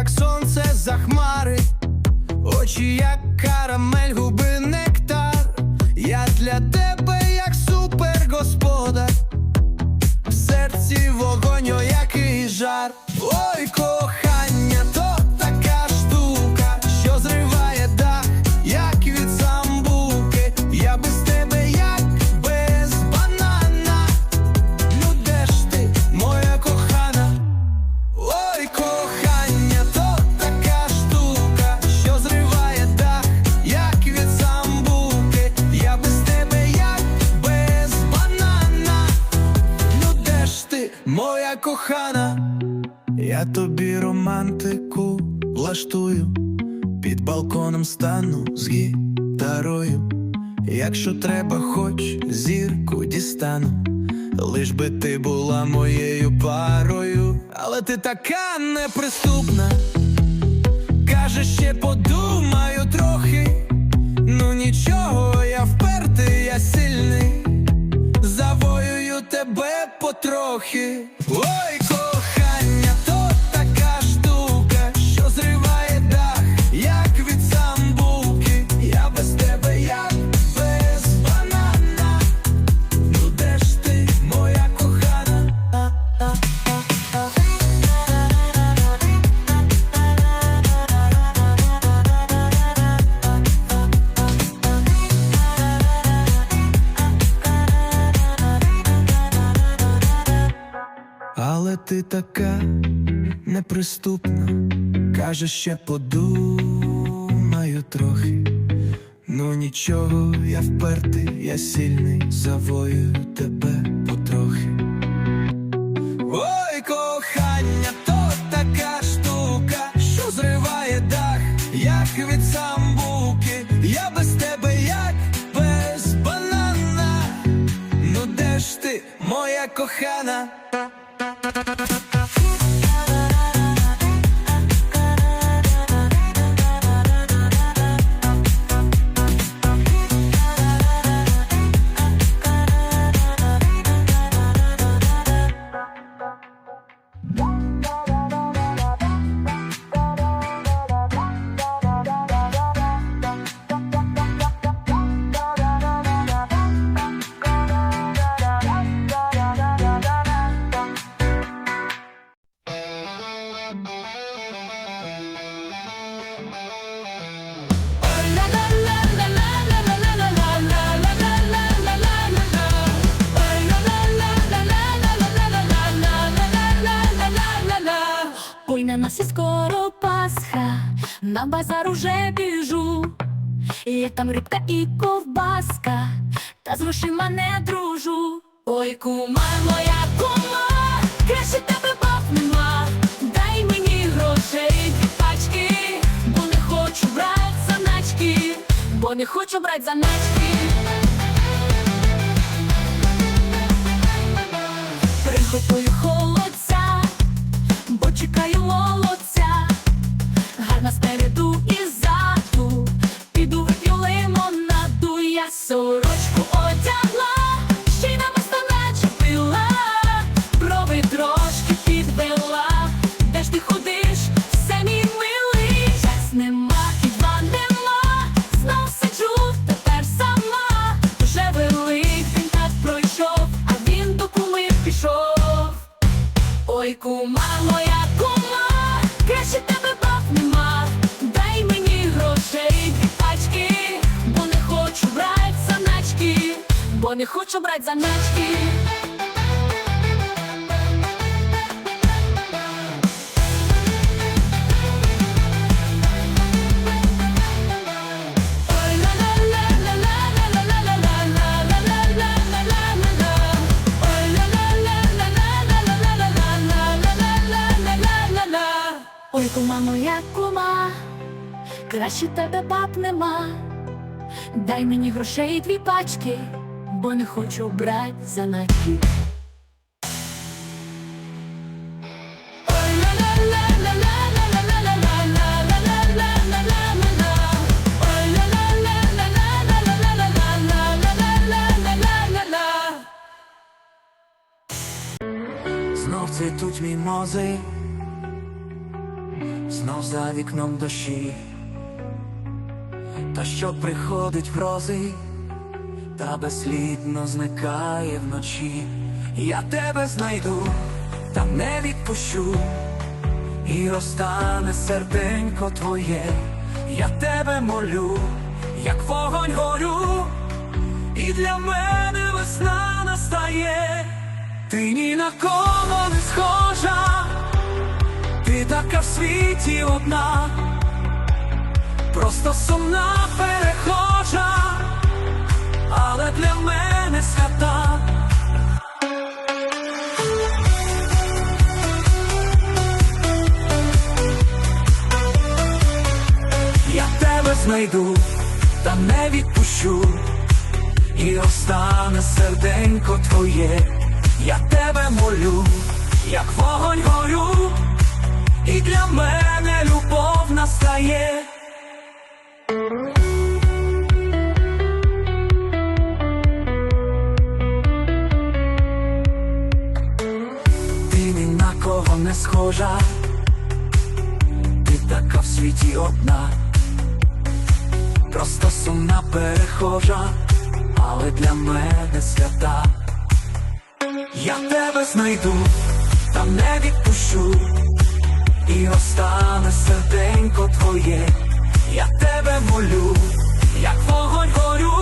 як сонце за хмари, очі, як карамель, губи нектар. Я для тебе, як супергосподар, в серці вогонь, кохана? Я тобі романтику влаштую, під балконом стану з гітарою. Якщо треба, хоч зірку дістану, лиш би ти була моєю парою, але ти така неприступна. Каже, ще подумаю трохи. Ну нічого, я впертий, я сильний. Завоюю тебе потрохи. Ой, неприступна, каже, ще подумаю трохи. Ну нічого, я впертий, я сильний, завоюю тебе потрохи. Ой, кохання, то така штука, що зриває дах, як від самбуки. Я без тебе, як без банана. Ну де ж ти, моя кохана? На базар уже біжу. Є там рибка і ковбаска, та з грошима не дружу. Ой, кума, моя кума, краще тебе баб нема. Дай мені грошей дві пачки, бо не хочу брать заначки, бо не хочу брать заначки. Приготую холодця, бо чекаю молодця, гарна спереду і ззаду, піду вип'ю лимонаду, я сорочку ла ла ла ла. Ой, кума моя кума, краще тебе баб нема. Дай мені грошей дві пачки, бо не хочу брать за нахід. Знов цвітуть мімози, знов за вікном дощі, та що приходить в рози та безслідно зникає вночі. Я тебе знайду, та не відпущу, і розтане серденько твоє, я тебе молю, як вогонь горю, і для мене весна настає, ти ні на кого не схожа, ти така в світі одна, просто сумна перехожа, але для мене свята. Я тебе знайду, та не відпущу, і остане серденько твоє, я тебе молю, як вогонь горю, і для мене любов настає. Не схожа, ти така в світі одна, просто сумна перехожа, але для мене свята. Я тебе знайду, та не відпущу, і остане серденько твоє, я тебе молю, як вогонь горю,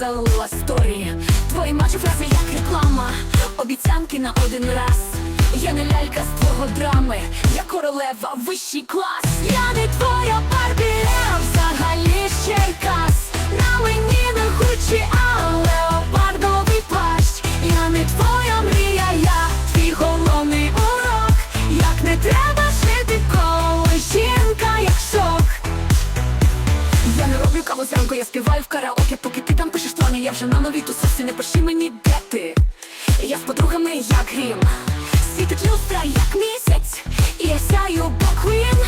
залила сторі. Твої мачі фрази як реклама, обіцянки на один раз. Я не лялька з твого драми, я королева вищий клас. Я не твоя Барбі, я взагалі з Черкас. На мені не хучі, я вже на новій тусовці, не пиши мені, де ти. Я з подругами, як грім, світить люстра, як місяць, і я сяю боквін.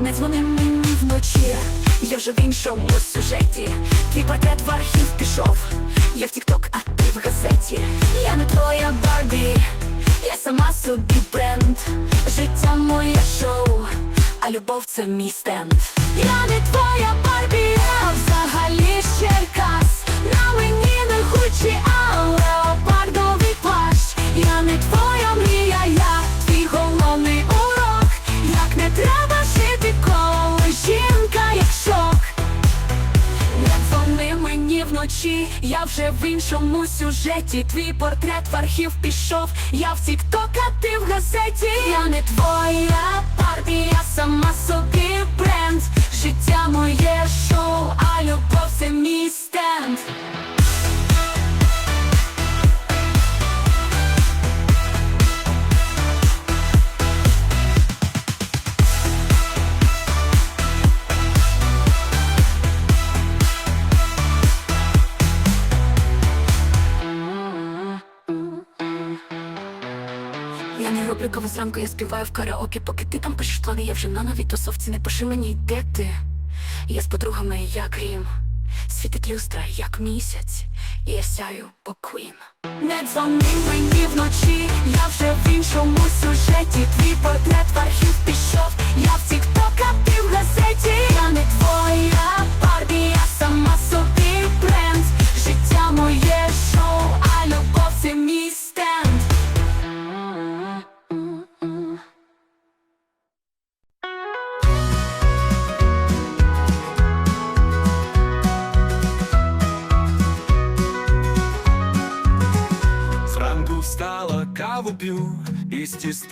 Не дзвони мені вночі, я вже в іншому сюжеті. Твій портрет в архів пішов, я в тік-ток, а ти в газеті. Я не твоя Барбі, я сама собі бренд. Життя моє шоу, а любов це мій стенд. Я не твоя Барбі, не хучі, а леопардовий плащ. Я не твоя мрія, я твій головний урок. Як не треба жити, коли жінка, як шок. Не дзвони мені вночі, я вже в іншому сюжеті. Твій портрет в архів пішов, я в тік-ток, ти в газеті. Я не твоя Барбі, я сама собі бренд. Життя моє шоу, а любов це мій стенд. Зранку, я співаю в караоке, поки ти там пишеш плани, я вже на новій тусовці, не пиши мені, де ти. Я з подругами, як грім, світить люстра, як місяць, і я сяю по квін. Не дзвони мені вночі, я вже в іншому сюжеті. Твій портрет в архів пішов, я в тік-ток, ти в газеті. Я не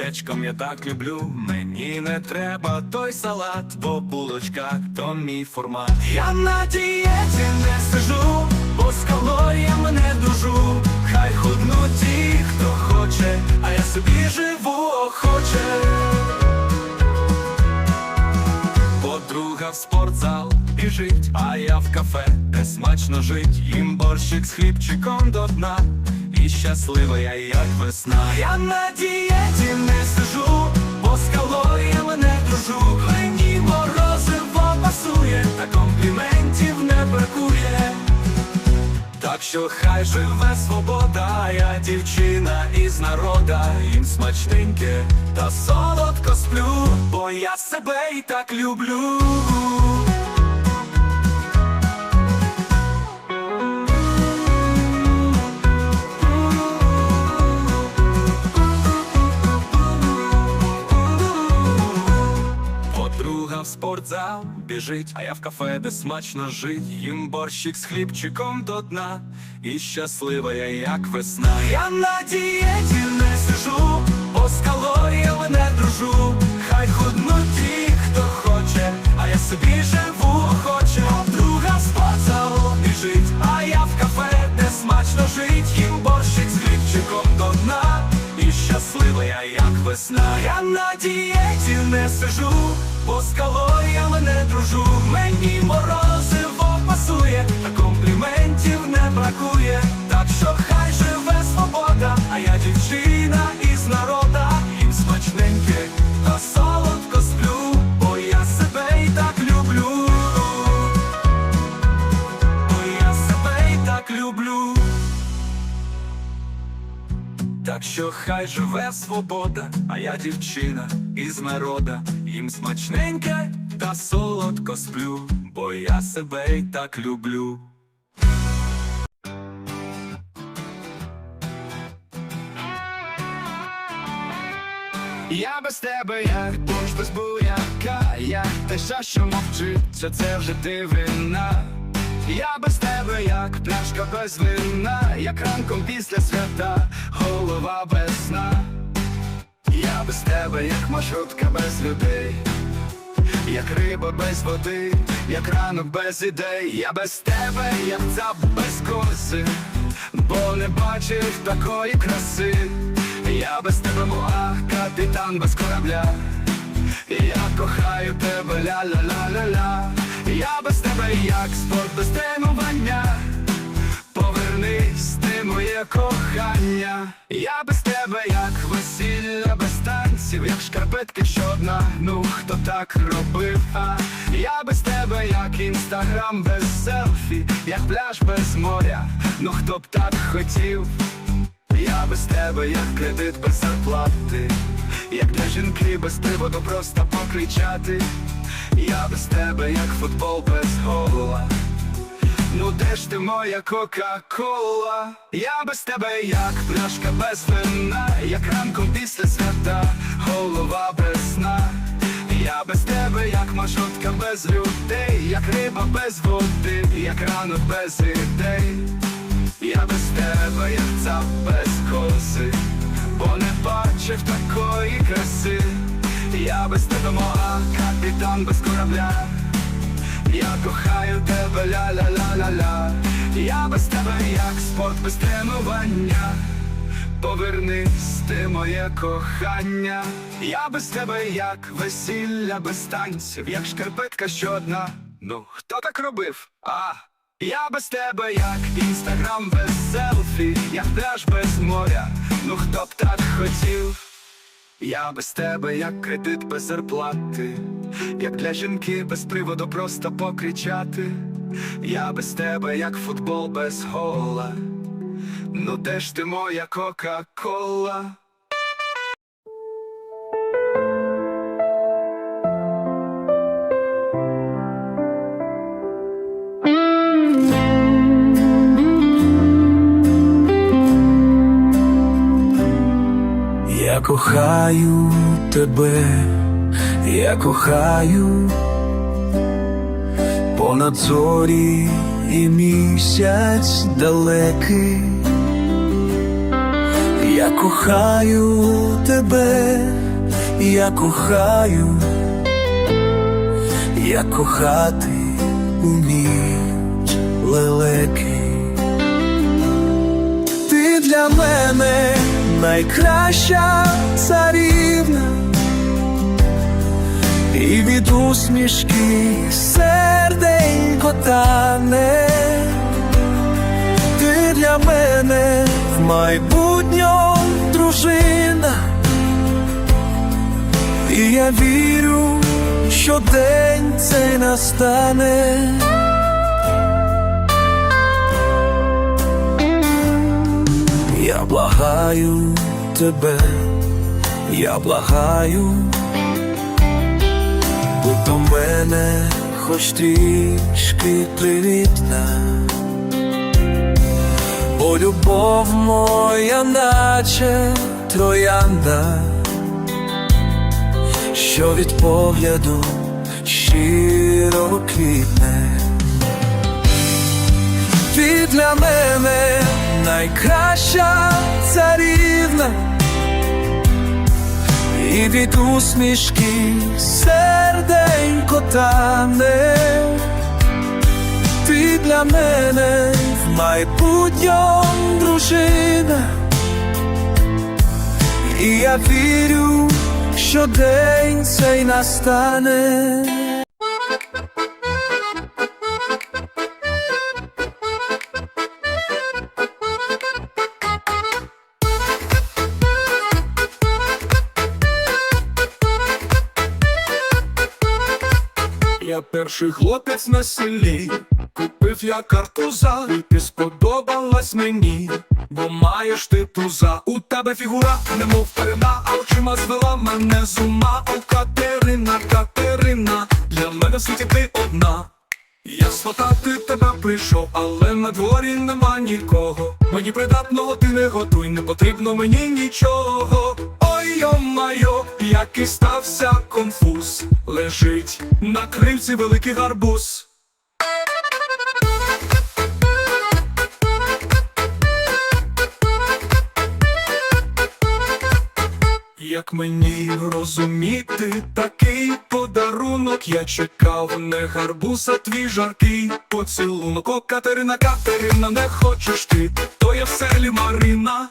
з тістечком я так люблю. Мені не треба той салат, бо булочка то мій формат. Я на дієті не сижу, бо з калоріями не дужу. Хай худнуть ті, хто хоче, а я собі живу охоче. Подруга в спортзал біжить, а я в кафе, де смачно жить, їм борщик з хлібчиком до дна. Щаслива я, як весна. Я на дієті не сижу, бо з калоріями не дружу. Мені морозиво пасує, та компліментів не бракує. Так що хай живе свобода, я дівчина із народа, їм смачненьке та солодко сплю, бо я себе і так люблю. Спортзал біжить, а я в кафе, де смачно жить. Їм борщик з хлібчиком до дна. І щаслива я, як весна. Я на дієті не сижу, бо з калоріями не дружу. Хай худнуть ті, хто хоче, а я собі живу весна. Я на дієті не сижу, бо з калоріями не дружу. Мені морозиво пасує, та компліментів не бракує. Так що хай живе свобода, а я дівчина живе свобода, а я дівчина із народа, їм смачненьке та солодко сплю, бо я себе і так люблю. Я без тебе, як дощ без буяка, як теша, що мовчить, це вже дивина. Я без тебе, як пляшка без вина, як ранком після свята, голова без сна. Я без тебе, як маршрутка без людей, як риба без води, як ранок без ідей, я без тебе, як цап без коси, бо не бачив такої краси. Я без тебе муа, капітан без корабля. Я кохаю тебе, ля-ля-ля-ля-ля. Я без тебе як спорт без тренування. Повернись, ти моє кохання. Я без тебе, як весілля без танців, як шкарпетки щодна, ну хто так робив, а я без тебе, як інстаграм без селфі, як пляж без моря, ну хто б так хотів. Я без тебе, як кредит без зарплати, як для жінки без приводу просто покричати. Я без тебе, як футбол без гола. Ну де ж ти моя кока-кола? Я без тебе, як пляшка без вина, як ранком після свята, голова без сна. Я без тебе, як маршрутка без людей, як риба без води, як ранок без ідей. Я без тебе, як цап без коси, бо не бачив такої краси. Я без тебе моа, капітан без корабля. Я кохаю тебе, ля-ля-ля-ля-ля. Я без тебе, як спорт без тренування. Повернись, ти моє кохання. Я без тебе, як весілля без танців, як шкарпетка щодна. Ну, хто так робив? А, я без тебе, як інстаграм без селфі, як пляж без моря. Ну хто б так хотів? Я без тебе, як кредит без зарплати, як для жінки без приводу просто покричати. Я без тебе, як футбол без гола. Ну де ж ти моя кока-кола? Кохаю тебе, я кохаю понад зорі і місяць далекий. Я кохаю тебе, я кохаю, я кохати уміють лелеки. Ти для мене найкраща царівна, і від усмішки серденько тане. Ти для мене в майбутньому дружина, і я вірю, що день цей настане. Я благаю тебе, я благаю, будь до мене хоч трішки привітна. Бо любов моя, наче троянда, що від погляду щиро квітне. Ти для мене найкраща царівна, і від усмішки серденько тане. Ти для мене в майбутньому дружина, і я вірю, що день цей настане. Перший хлопець на селі, купив я картуза, і сподобалась мені, бо маєш ти туза. У тебе фігура, немов перена, а очима звела мене з ума. О, Катерина, Катерина, для мене в світі ти одна. Я сватати тебе прийшов, але на дворі нема нікого. Мені придатного ти не готуй, не потрібно мені нічого. Йо-майо, який стався конфуз. Лежить на кривці великий гарбуз. Як мені розуміти такий подарунок, я чекав не гарбуз, а твій жаркий поцілунок. О, Катерина, Катерина, не хочеш ти, то я в селі Марина.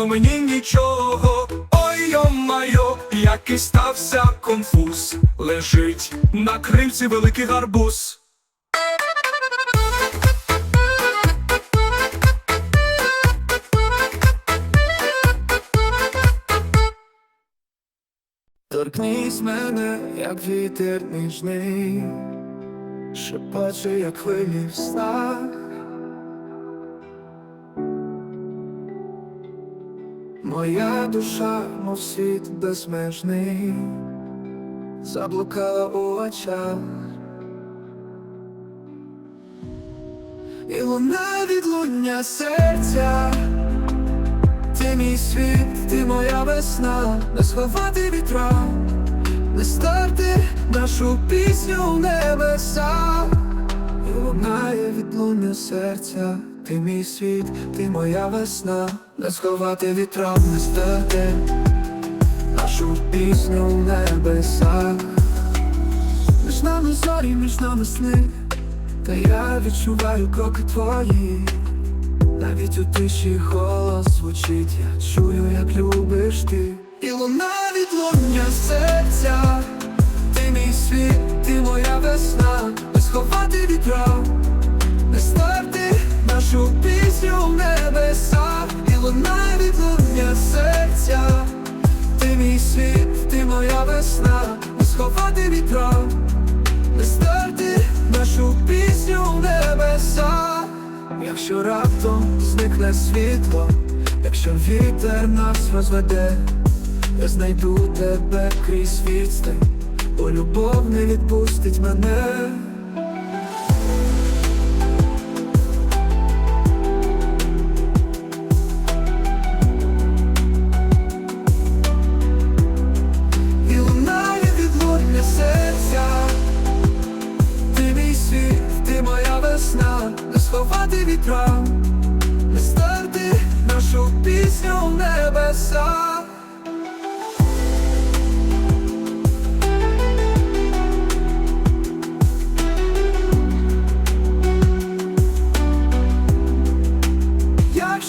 Потрібно мені нічого. Ой йо-майо, який стався конфуз. Лежить на кривці великий гарбуз. Торкнись мене, як вітер ніжний, шепоче, як хвилі в. Моя душа, мов світ безмежний, заблукала у очах. І луна відлуння серця, ти мій світ, ти моя весна, не сховати вітра, не старти нашу пісню в небеса, і лунає відлуння серця, ти мій світ, ти моя весна, не сховати вітра, не стерти нашу пісню в небесах, між нами зорі, між нами сни, та я відчуваю кроки твої. Навіть у тиші голос звучить, я чую, як любиш ти. І луна відлуння серця, ти мій світ, ти моя весна, не сховати вітра, не старти нашу пісню в небесах. І луна відлуння серця, ти мій світ, ти моя весна, не сховати вітра, не старти в небеса, якщо раптом зникне світло, якщо вітер нас розведе, я знайду тебе крізь відстань, бо любов не відпустить мене.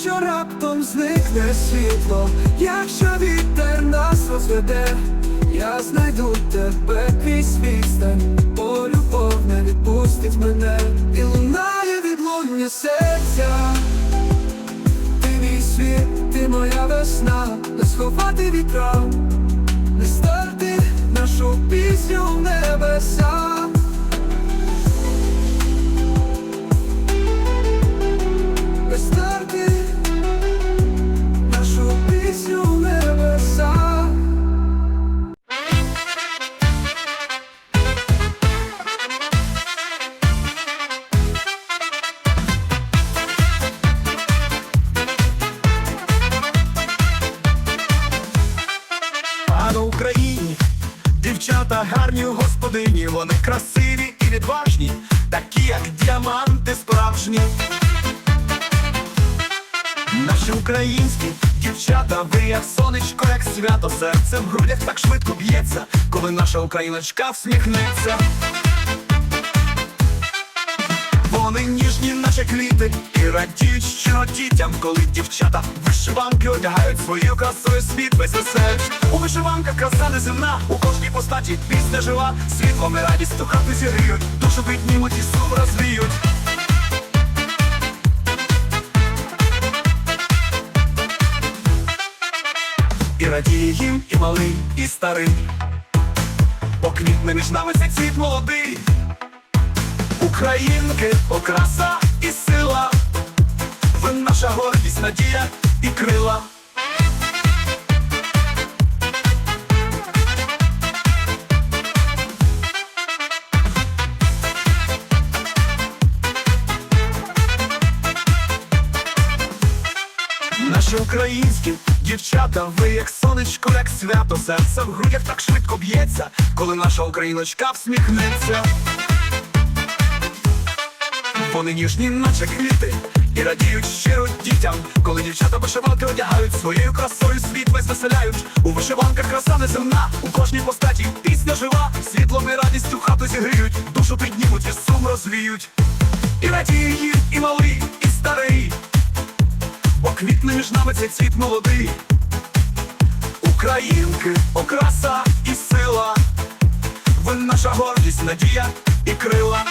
Якщо раптом зникне світло, якщо вітер нас розведе, я знайду тебе крізь відстань, бо любов не відпустить мене, і лунає відлуння серця. Ти мій світ, ти моя весна, не сховати вітра, не стерти нашу пісню в небеса. Вони красиві і відважні, такі як діаманти справжні. Наші українські дівчата, ви як сонечко, як свято, серце в грудях так швидко б'ється, коли наша україночка всміхнеться. Вони ніжні, наче квіти, і радіють щиро дітям, коли дівчата вишиванки одягають свою красою світ весь веселить. У вишиванках краса неземна, у кожній постаті пісня жива, світлом і радістю хати зігріють, душу піднімуть і сум розвіють. І радіє їм і малий, і старий, бо квітне між нами цей цвіт молодий. Українки, окраса і сила, ви наша гордість, надія і крила. Наші українські дівчата, ви як сонечко, як свято, серце в грудях так швидко б'ється, коли наша україночка всміхнеться. Вони ніжні, наче квіти, і радіють щиро дітям, коли дівчата вишиванки одягають своєю красою світ весь веселяють. У вишиванках краса неземна, у кожній постаті пісня жива, світлом і радістю хату зігріють, душу піднімуть і сум розвіють. І радіє їм і малий, і старий, бо квітне між нами цей цвіт молодий. Українки, окраса і сила, ви наша гордість, надія і крила.